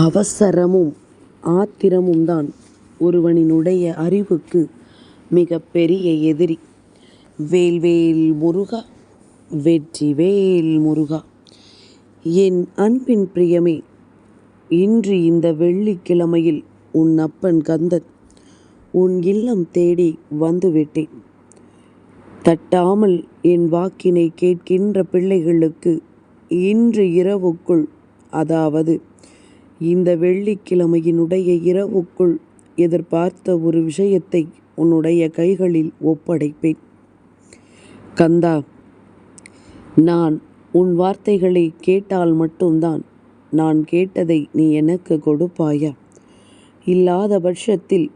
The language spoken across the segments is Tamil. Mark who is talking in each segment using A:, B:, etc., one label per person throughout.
A: அவசரமும் ஆத்திரமும்தான் ஒருவனினுடைய அறிவுக்கு மிக பெரிய எதிரி. வேல்வேல் முருகா வெற்றி வேல் முருகா! என் அன்பின் பிரியமே இன்று இந்த வெள்ளிக்கிழமையில் உன் அப்பன் கந்தன் உன் இல்லம் தேடி வந்துவிட்டேன். தட்டாமல் என் வாக்கினை கேட்கின்ற பிள்ளைகளுக்கு இன்று இரவுக்குள் அதாவது இந்த வெள்ளிக்கிழமையினுடைய இரவுக்குள் எதிர்பார்த்த ஒரு விஷயத்தை உன்னுடைய கைகளில் ஒப்படைப்பேன். கந்தா நான் உன் வார்த்தைகளை கேட்டால் மட்டும்தான் நான் கேட்டதை நீ எனக்கு கொடுப்பாயா? இல்லாத பட்சத்தில்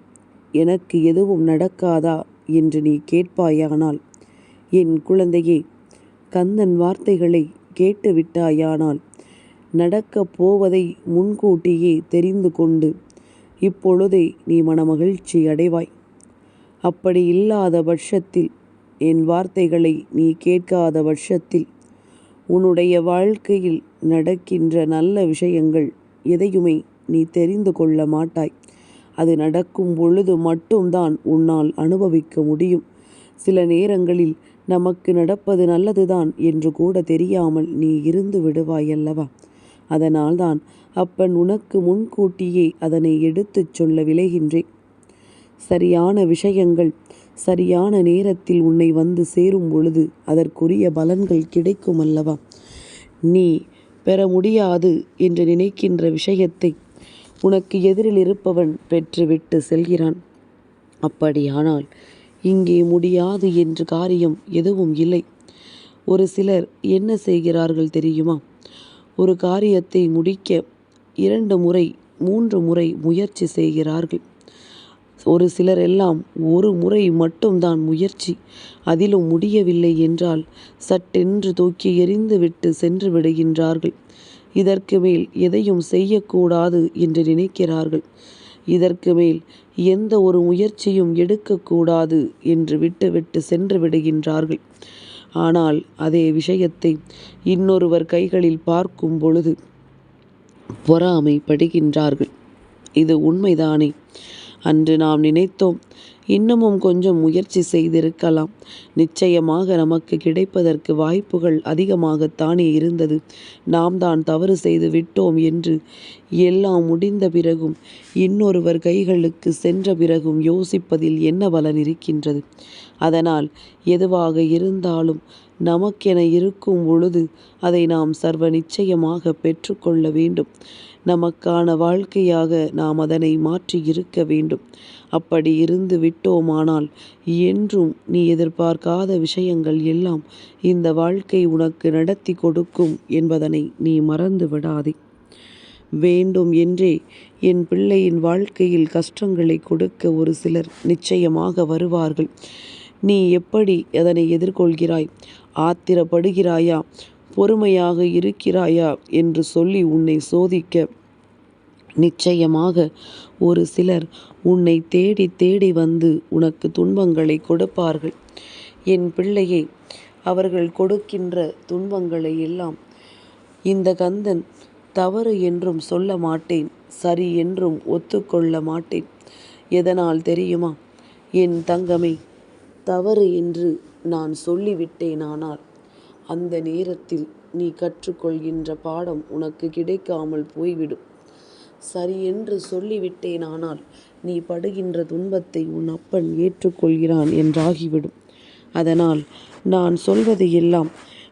A: எனக்கு எதுவும் நடக்காதா என்று நீ கேட்பாயானால் என் குழந்தையே கந்தன் வார்த்தைகளை கேட்டுவிட்டாயானால் நடக்கப் போவதை முன்கூட்டியே தெரிந்து கொண்டு இப்பொழுதே நீ மனமகிழ்ச்சி அடைவாய். அப்படி இல்லாத பட்சத்தில் என் வார்த்தைகளை நீ கேட்காத பட்சத்தில் உன்னுடைய வாழ்க்கையில் நடக்கின்ற நல்ல விஷயங்கள் எதையுமே நீ தெரிந்து கொள்ள மாட்டாய். அது நடக்கும் பொழுது மட்டும்தான் உன்னால் அனுபவிக்க முடியும். சில நேரங்களில் நமக்கு நடப்பது நல்லதுதான் என்று கூட தெரியாமல் நீ இருந்து விடுவாய் அல்லவா? அதனால்தான் அப்பன் உனக்கு முன்கூட்டியே அதனை எடுத்துச் சொல்ல விளைகின்றேன் சரியான விஷயங்கள் சரியான நேரத்தில் உன்னை வந்து சேரும் பொழுது அதற்குரிய பலன்கள் கிடைக்கும் அல்லவா? நீ பெற முடியாது என்று நினைக்கின்ற விஷயத்தை உனக்கு எதிரில் இருப்பவன் பெற்றுவிட்டு செல்கிறான். அப்படியானால் இங்கே முடியாது என்று காரியம் எதுவும் இல்லை. ஒரு சிலர் என்ன செய்கிறார்கள் தெரியுமா? ஒரு காரியத்தை முடிக்க இரண்டு முறை மூன்று முறை முயற்சி செய்கிறார்கள். ஒரு சிலர் எல்லாம் ஒரு முறை மட்டும்தான் முயற்சி. அதிலும் முடியவில்லை என்றால் சட்டென்று தூக்கி எறிந்துவிட்டு சென்று விடுகின்றார்கள். இதற்கு மேல் எதையும் செய்யக்கூடாது என்று நினைக்கிறார்கள். இதற்கு மேல் எந்த ஒரு முயற்சியும் எடுக்கக்கூடாது என்று விட்டுவிட்டு சென்று விடுகின்றார்கள். ஆனால் அதே விஷயத்தை இன்னொருவர் கைகளில் பார்க்கும் பொழுது பொறாமைப்படுகின்றார்கள். இது உண்மைதானே. அன்று நாம் நினைத்தோம் இன்னமும் கொஞ்சம் முயற்சி செய்திருக்கலாம். நிச்சயமாக நமக்கு கிடைப்பதற்கு வாய்ப்புகள் அதிகமாகத்தானே இருந்தது. நாம் தான் தவறு செய்து விட்டோம் என்று எல்லாம் முடிந்த பிறகும் இன்னொருவர் கைகளுக்கு சென்ற பிறகும் யோசிப்பதில் என்ன பலன் இருக்கின்றது? அதனால் எதுவாக இருந்தாலும் நமக்கென இருக்கும் பொழுது அதை நாம் சர்வ நிச்சயமாக பெற்றுக்கொள்ள வேண்டும். நமக்கான வாழ்க்கையாக நாம் அதனை மாற்றி இருக்க வேண்டும். அப்படி இருந்து விட்டோமானால் என்றும் நீ எதிர்பார்க்காத விஷயங்கள் எல்லாம் இந்த வாழ்க்கை உனக்கு நடத்தி கொடுக்கும் என்பதனை நீ மறந்து விடாதே. வேண்டும் என்றே என் பிள்ளையின் வாழ்க்கையில் கஷ்டங்களை கொடுக்க ஒரு சிலர் நிச்சயமாக வருவார்கள். நீ எப்படி அதனை எதிர்கொள்கிறாய்? ஆத்திரப்படுகிறாயா? பொறுமையாக இருக்கிறாயா? என்று சொல்லி உன்னை சோதிக்க நிச்சயமாக ஒரு சிலர் உன்னை தேடி தேடி வந்து உனக்கு துன்பங்களை கொடுப்பார்கள். என் பிள்ளையை அவர்கள் கொடுக்கின்ற துன்பங்களை எல்லாம் இந்த கந்தன் தவறு என்றும் சொல்ல மாட்டேன். சரி என்றும் ஒத்துக்கொள்ள மாட்டேன். எதனால் தெரியுமா? என் தங்கமே தவறு என்று நான் சொல்லிவிட்டேனானால் அந்த நேரத்தில் நீ கற்றுக்கொள்கின்ற பாடம் உனக்கு கிடைக்காமல் போய்விடும். சரி என்று சொல்லிவிட்டேனானால் நீ படுகின்ற துன்பத்தை உன் அப்பன் ஏற்றுக்கொள்கிறான் என்றாகிவிடும். அதனால் நான் சொல்வது எல்லாம்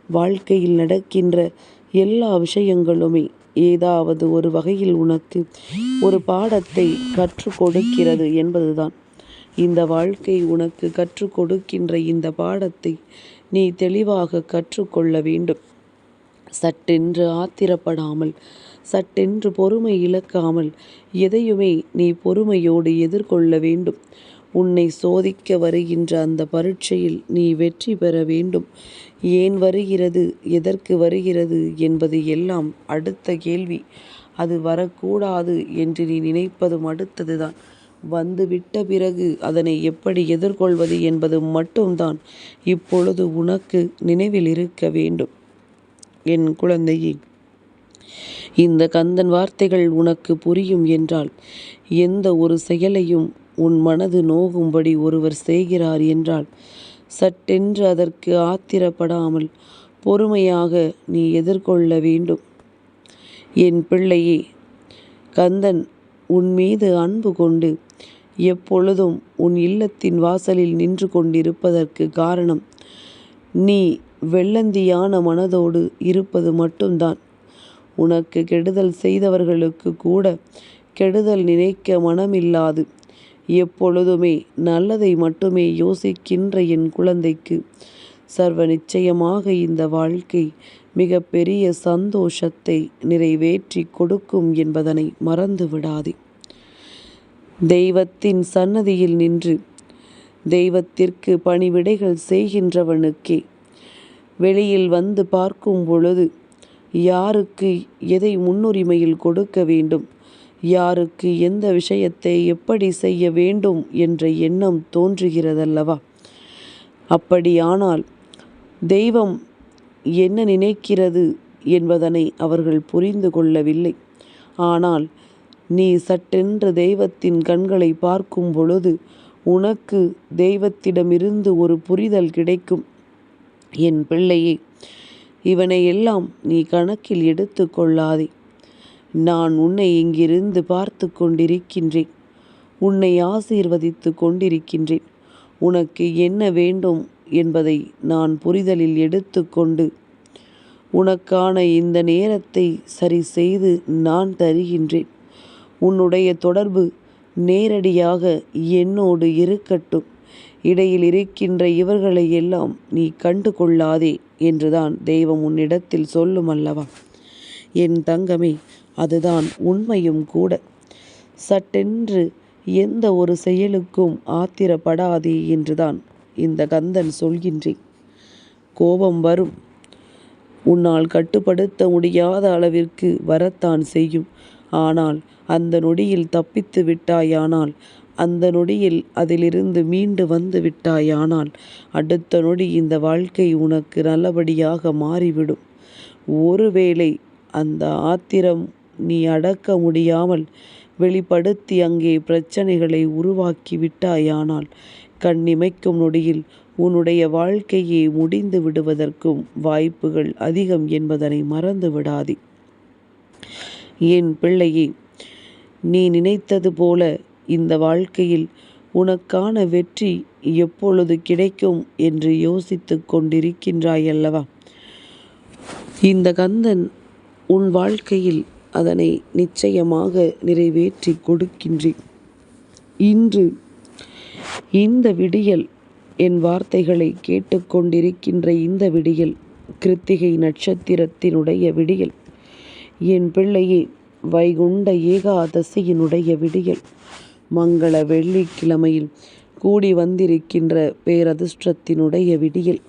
A: வாழ்க்கையில் நடக்கின்ற எல்லா விஷயங்களுமே ஏதாவது ஒரு வகையில் உனக்கு ஒரு பாடத்தை கற்றுக் கொடுக்கிறது என்பதுதான். இந்த வாழ்க்கை உனக்கு கற்றுக் கொடுக்கின்ற இந்த பாடத்தை நீ தெளிவாக கற்றுக்கொள்ள வேண்டும். சட்டென்று ஆத்திரப்படாமல் சட்டென்று பொறுமை இழக்காமல் எதையுமே நீ பொறுமையோடு எதிர்கொள்ள வேண்டும். உன்னை சோதிக்க வருகின்ற அந்த பரீட்சையில் நீ வெற்றி பெற வேண்டும். ஏன் வருகிறது? எதற்கு வருகிறது? என்பது எல்லாம் அடுத்த கேள்வி. அது வரக்கூடாது என்று நீ நினைப்பதும் அடுத்ததுதான். வந்துவிட்ட பிறகு அதனை எப்படி எதிர்கொள்வது என்பது மட்டும்தான் இப்பொழுது உனக்கு நினைவில் இருக்க வேண்டும். என் குழந்தையே. இந்த கந்தன் வார்த்தைகள் உனக்கு புரியும் என்றால் எந்த ஒரு செயலையும் உன் மனது நோகும்படி ஒருவர் செய்கிறார் என்றால் சட்டென்று அதற்கு ஆத்திரப்படாமல் பொறுமையாக நீ எதிர்கொள்ள வேண்டும். என் பிள்ளையே கந்தன் உன் மீது அன்பு கொண்டு எப்பொழுதும் உன் இல்லத்தின் வாசலில் நின்று கொண்டிருப்பதற்கு காரணம் நீ வெள்ளந்தியான மனதோடு இருப்பது மட்டும்தான். உனக்கு கெடுதல் செய்தவர்களுக்கு கூட கெடுதல் நினைக்க மனமில்லாது. எப்பொழுதுமே நல்லதை மட்டுமே யோசிக்கின்ற என் குழந்தைக்கு சர்வ நிச்சயமாக இந்த வாழ்க்கை மிக பெரிய சந்தோஷத்தை நிறைவேற்றி கொடுக்கும் என்பதனை மறந்து விடாதே தெய்வத்தின் சன்னதியில் நின்று தெய்வத்திற்கு பணிவிடைகள் செய்கின்றவனுக்கே வெளியில் வந்து பார்க்கும் பொழுது யாருக்கு எதை முன்னுரிமையில் கொடுக்க வேண்டும்? யாருக்கு எந்த விஷயத்தை எப்படி செய்ய வேண்டும் என்ற எண்ணம் தோன்றுகிறதல்லவா? அப்படியானால் தெய்வம் என்ன நினைக்கிறது என்பதனை அவர்கள் புரிந்து கொள்ளவில்லை. ஆனால் நீ சட்டென்று தெய்வத்தின் கண்களை பார்க்கும் பொழுது உனக்கு தெய்வத்திடமிருந்து ஒரு புரிதல் கிடைக்கும். என் பிள்ளையே இவனை எல்லாம் நீ கணக்கில் எடுத்து கொள்ளாதே. நான் உன்னை இங்கிருந்து பார்த்து கொண்டிருக்கின்றேன். உன்னை ஆசீர்வதித்து கொண்டிருக்கின்றேன். உனக்கு என்ன வேண்டும் என்பதை நான் புரிதலில் எடுத்துக்கொண்டு உனக்கான இந்த நேரத்தை சரி செய்து நான் தருகின்றேன். உன்னுடைய தொடர்பு நேரடியாக என்னோடு இருக்கட்டும். இடையில் இருக்கின்ற இவர்களை எல்லாம் நீ கண்டு கொள்ளாதே என்றுதான் தெய்வம் உன்னிடத்தில் சொல்லும் அல்லவா? என் தங்கமே அதுதான் உண்மையும் கூட. சட்டென்று எந்த ஒரு செயலுக்கும் ஆத்திரப்படாதே என்றுதான் இந்த கந்தன் சொல்கின்றேன். கோபம் வரும். உன்னால் கட்டுப்படுத்த முடியாத அளவிற்கு வரத்தான் செய்யும். ஆனால் அந்த நொடியில் தப்பித்து விட்டாயானால் அந்த நொடியில் அதிலிருந்து மீண்டு வந்து விட்டாயானால் அடுத்த நொடி இந்த வாழ்க்கை உனக்கு நல்லபடியாக மாறிவிடும். ஒருவேளை அந்த ஆத்திரம் நீ அடக்க முடியாமல் வெளிப்படுத்தி அங்கே பிரச்சனைகளை உருவாக்கி விட்டாயானால் கண்ணிமைக்கும் நொடியில் உன்னுடைய வாழ்க்கையே முடிந்து விடுவதற்கும் வாய்ப்புகள் அதிகம் என்பதனை மறந்து விடாதே. என் பிள்ளையே நீ நினைத்தது போல இந்த வாழ்க்கையில் உனக்கான வெற்றி எப்பொழுது கிடைக்கும் என்று யோசித்து கொண்டிருக்கின்றாயல்லவா? இந்த கந்தன் உன் வாழ்க்கையில் அதனை நிச்சயமாக நிறைவேற்றி கொடுக்கின்றேன். இன்று இந்த விடியல் என் வார்த்தைகளை கேட்டுக்கொண்டிருக்கின்ற இந்த விடியல் கிருத்திகை நட்சத்திரத்தினுடைய விடியல் என் பிள்ளையே வைகுண்ட ஏகாதசியினுடைய விடியல் மங்கள வெள்ளிக்கிழமையில் கூடி வந்திருக்கின்ற பேரதிர்ஷ்டத்தினுடைய விடியல்.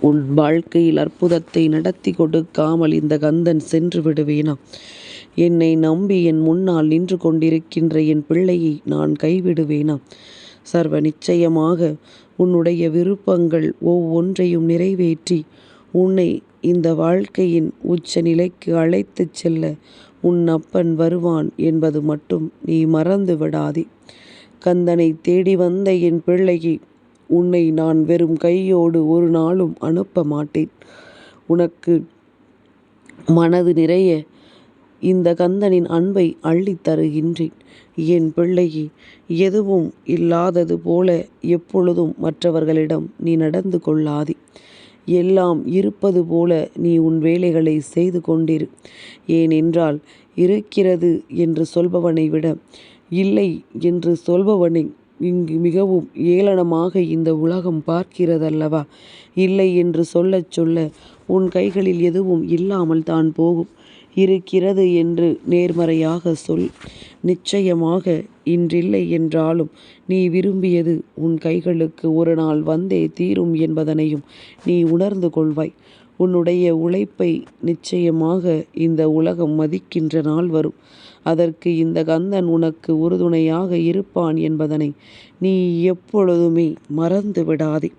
A: உன் வாழ்க்கையில் அற்புதத்தை நடத்தி கொடுக்காமல் இந்த கந்தன் சென்று விடுவேனா? என்னை நம்பி என் முன்னால் நின்று கொண்டிருக்கின்ற என் பிள்ளையை நான் கைவிடுவேனா? சர்வ நிச்சயமாக உன்னுடைய விருப்பங்கள் ஒவ்வொன்றையும் நிறைவேற்றி உன்னை இந்த வாழ்க்கையின் உச்ச நிலைக்கு அழைத்துச் செல்ல உன் அப்பன் வருவான் என்பது மட்டும் நீ மறந்து விடாதே. கந்தனை தேடி வந்த என் பிள்ளையை உன்னை நான் வெறும் கையோடு ஒரு நாளும் அனுப்ப மாட்டேன். உனக்கு மனது நிறைய இந்த கந்தனின் அன்பை அள்ளித் தருகின்றேன். என் பிள்ளையே எதுவும் இல்லாதது போல எப்பொழுதும் மற்றவர்களிடம் நீ நடந்து கொள்ளாதே. எல்லாம் இருப்பது போல நீ உன் வேலைகளை செய்து கொண்டிரு ஏனென்றால் இருக்கிறது என்று சொல்பவனை விட இல்லை என்று சொல்பவனை இங்கு மிகவும் ஏளனமாக இந்த உலகம் பார்க்கிறதல்லவா? இல்லை என்று சொல்லச் சொல்ல உன் கைகளில் எதுவும் இல்லாமல் தான் போகும். இருக்கிறது என்று நேர்மறையாக சொல். நிச்சயமாக இன்றில்லை என்றாலும் நீ விரும்பியது உன் கைகளுக்கு ஒரு நாள் வந்தே தீரும் என்பதனையும் நீ உணர்ந்து கொள்வாய். உன்னுடைய உழைப்பை நிச்சயமாக இந்த உலகம் மதிக்கின்ற நாள் வரும். அதற்கு இந்த கந்தன் உனக்கு உறுதுணையாக இருப்பான் என்பதனை நீ எப்பொழுதுமே மறந்து விடாதே.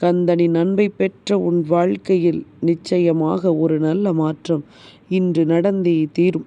A: கந்தனின் அன்பை பெற்ற உன் வாழ்க்கையில் நிச்சயமாக ஒரு நல்ல மாற்றம் இன்று நடந்தே தீரும்.